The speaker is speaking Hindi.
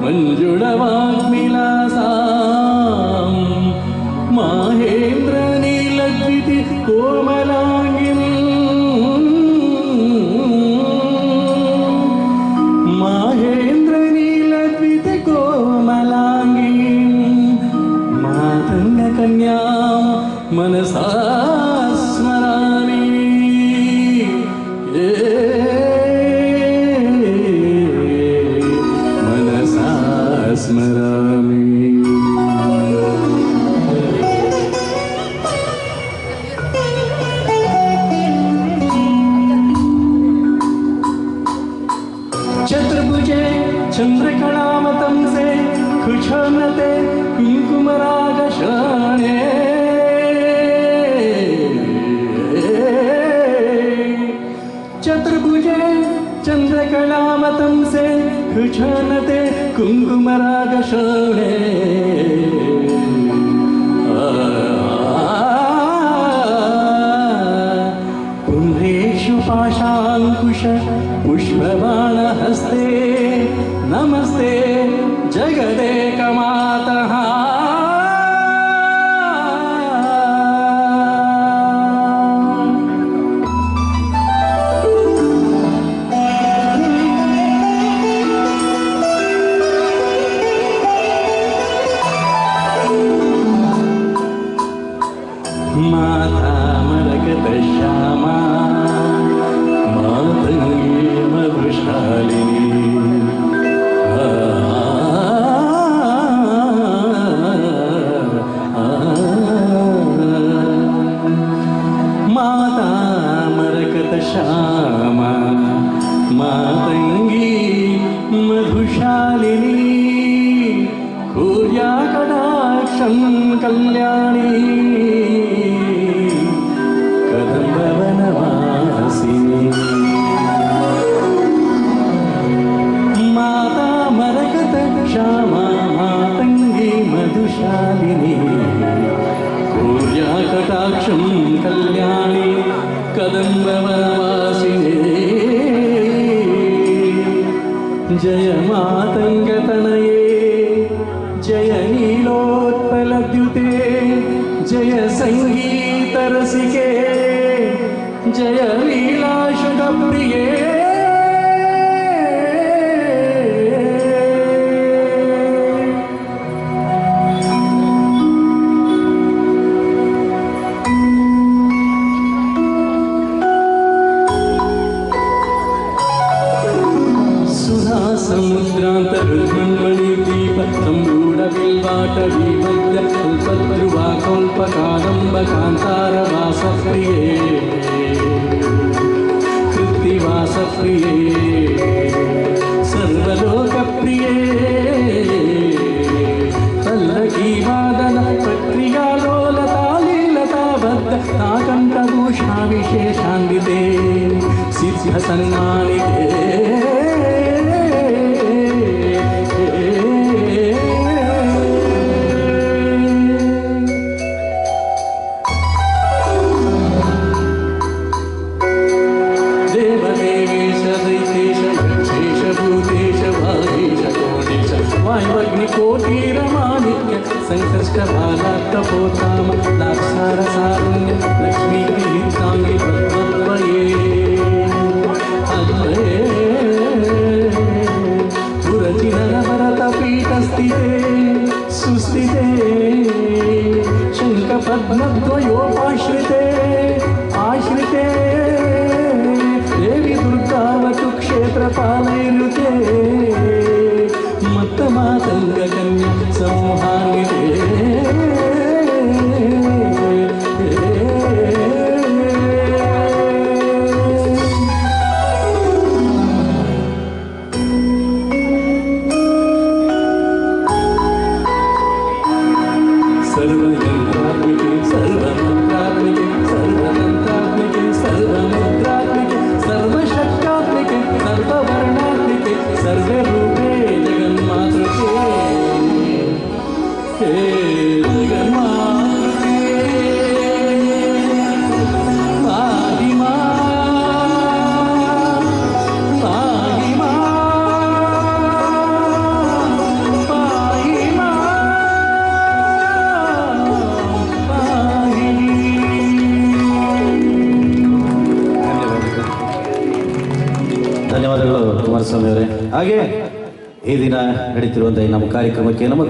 मञ्जुडवाङ्लासा माहेन्द्र कुशनते कुङ्कुमरागशाणे चतुर्भुजे चन्द्रकलावतंसे कुशनते कुङ्कुमरागशाणे पुण्येषु पाशाङ्कुश पुष्पबाणहस्ते नमस्ते। जगदेकमातः मातङ्गी मधुशालिनी कुर्याकटाक्षं कल्याणी कदम्बवनवासिनी माता मरकत क्षमा मातङ्गी मधुशालिनी कुर्याकटाक्षं कल्याणी कदम्बवनवासिनी जय मातङ्गतनये जय नीलोत्पलद्युते जय सङ्गीतरसिके जय लीलाशुकप्रिये సముద్రాంత రుద్రమణి దీప సంగూఢ బిల్వాట విభజ్య కుల్పద్రువా కౌల్పకాదంబ కాంతార వాసప్రియే కృతి వాసప్రియే సర్వలోక ప్రియే పల్లకీ వాదన ప్రక్రియాలోలతాలీలతాబద్ధ నాకంఠభూషా విశేషాన్వితే సిద్ధ సన్మానితే वायुवग्निकोटीरमाणिक्य सङ्कष्टबालात्तपोताम दाक्षारसारण्य लक्ष्मीगृहीताङ्गि पद्मद्वये अद्वये शङ्खपद्मद्वयोपाश्रिते ಹಾಗೆ ಈ ದಿನ ನಡೀತಿರುವಂತಹ ನಮ್ಮ ಕಾರ್ಯಕ್ರಮಕ್ಕೆ ನಮ್ಮ